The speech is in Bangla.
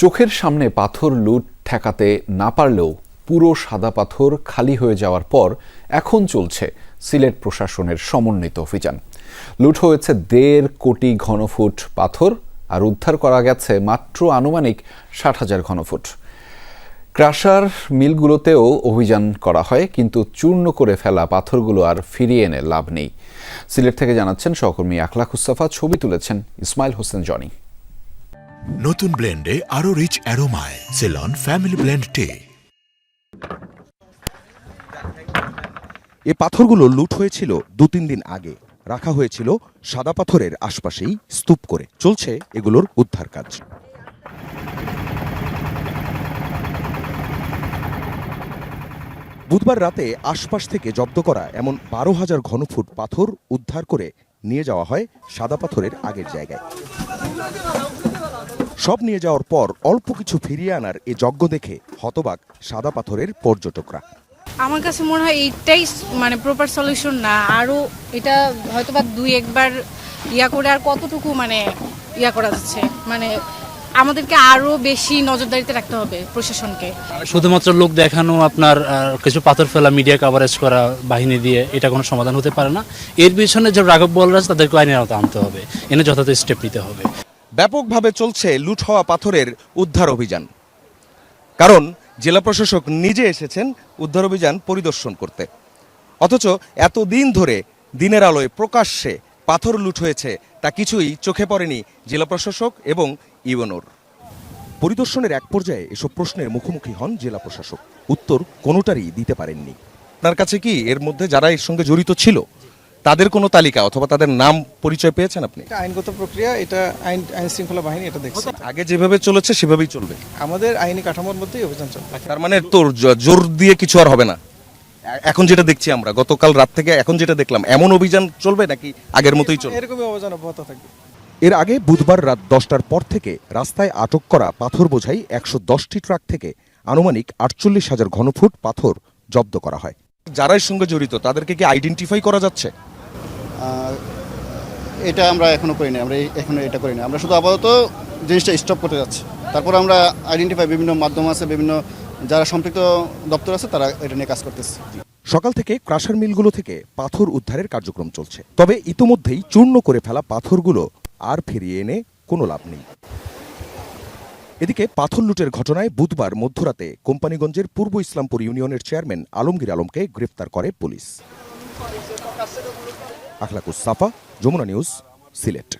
চোখের সামনে পাথর লুট ঠেকাতে না পারলেও পুরো সাদা পাথর খালি হয়ে যাওয়ার পর এখন চলছে সিলেট প্রশাসনের সমন্বিত অভিযান। লুট হয়েছে দেড় কোটি ঘনফুট পাথর আর উদ্ধার করা গেছে মাত্র আনুমানিক ষাট হাজার ঘনফুট। ক্রাশার মিলগুলোতেও অভিযান করা হয়, কিন্তু চূর্ণ করে ফেলা পাথরগুলো আর ফিরিয়ে এনে লাভ নেই। সিলেট থেকে জানাচ্ছেন সহকর্মী আখলাক মুস্তাফা ছবি তুলেছেন ইসমাইল হোসেন জনি। নতুন ব্লেন্ডে আরও রিচ অ্যারোমায় সেলন ফ্যামিলি ব্লেন্ড টে এ পাথরগুলো লুট হয়েছিল দু তিন দিন আগে। রাখা হয়েছিল সাদা পাথরের আশপাশেই স্তূপ করে। চলছে এগুলোর উদ্ধার কাজ। বুধবার রাতে আশপাশ থেকে জব্দ করা এমন বারো হাজার ঘনফুট পাথর উদ্ধার করে নিয়ে যাওয়া হয় সাদা পাথরের আগের জায়গায়। সব নিয়ে যাওয়ার পর অল্প কিছু ফিরিয়ে আনার এ যজ্ঞ দেখে হতবাক সাদা পাথরের পর্যটকরা। আমার কাছে মনে হয় এইটাই মানে প্রপার সলিউশন না। আরও এটা হয়তো বা দুই একবার ইয়া করে আর কতটুকু মানে ইয়া করা যাচ্ছে। মানে আমাদেরকে আরও বেশি নজরদারিতে রাখতে হবে প্রশাসনকে। শুধুমাত্র লোক দেখানো আপনার কিছু পাথর ফেলা মিডিয়া কাভারেজ করা বাহিনী দিয়ে এটা কোনো সমাধান হতে পারে না। এর পিছনে যে রাঘব বলরাজ তাদেরকে আইনের আওতা আনতে হবে। এনে যথাযথ স্টেপ নিতে হবে। ব্যাপকভাবে চলছে লুট হওয়া পাথরের উদ্ধার অভিযান। কারণ জেলা প্রশাসক নিজে এসেছেন উদ্ধার অভিযান পরিদর্শন করতে। অথচ এতদিন ধরে দিনের আলোয় প্রকাশ্যে পাথর লুট হয়েছে, তা কিছুই চোখে পড়েনি জেলা প্রশাসক এবং ইউএনওর। পরিদর্শনের এক পর্যায়ে এসব প্রশ্নের মুখোমুখি হন জেলা প্রশাসক। উত্তর কোনোটারই দিতে পারেননি। আপনার কাছে কি এর মধ্যে যারা এর সঙ্গে জড়িত ছিল? তাদের কোনো তালিকা অথবা তাদের নাম পরিচয় পেয়েছেন আপনি? এটা আইনগত প্রক্রিয়া এটা আইন আইন শৃঙ্খলা বাহিনী এটা দেখছে। আগে যেভাবে চলেছে সেভাবেই চলবে। আমাদের আইনি কাঠামোর মধ্যেই অভিযান চলবে তার মানে তোর জোর দিয়ে কিছু আর হবে না? এখন যেটা দেখছি আমরা গতকাল রাত থেকে এখন যেটা দেখলাম এমন অভিযান চলবে নাকি আগের মতোই চলবে? এরকমই অভিযান অব্যাহত থাকবে। এর আগে বুধবার রাত দশটার পর থেকে রাস্তায় আটক করা পাথর বোঝাই একশো দশটি ট্রাক থেকে আনুমানিক আটচল্লিশ হাজার ঘনফুট পাথর জব্দ করা হয়। যারাই সঙ্গে জড়িত তাদেরকে কি আইডেন্টিফাই করা যাচ্ছে? এটা আমরা এখনও করি না আমরা এই- এখনও এটা করি না আমরা শুধু আপাতত জিনিসটা স্টপ করতে যাচ্ছি। তারপর আমরা আইডেন্টিফাই বিভিন্ন মাধ্যম আছে, বিভিন্ন যারা সম্পৃক্ত দপ্তর আছে, তারা এটা নিয়ে কাজ করতেছে। সকাল থেকে ক্রাশার মিলগুলো থেকে পাথর উদ্ধারের কার্যক্রম চলছে। তবে ইতোমধ্যেই চূর্ণ করে ফেলা পাথরগুলো আর ফিরিয়ে এনে কোনো লাভ নেই। এদিকে পাথর লুটের ঘটনায় বুধবার মধ্যরাতে কোম্পানিগঞ্জের পূর্ব ইসলামপুর ইউনিয়নের চেয়ারম্যান আলমগীর আলমকে গ্রেফতার করে পুলিশ। আখলাকুস সাফা যমুনা নিউজ সিলেট।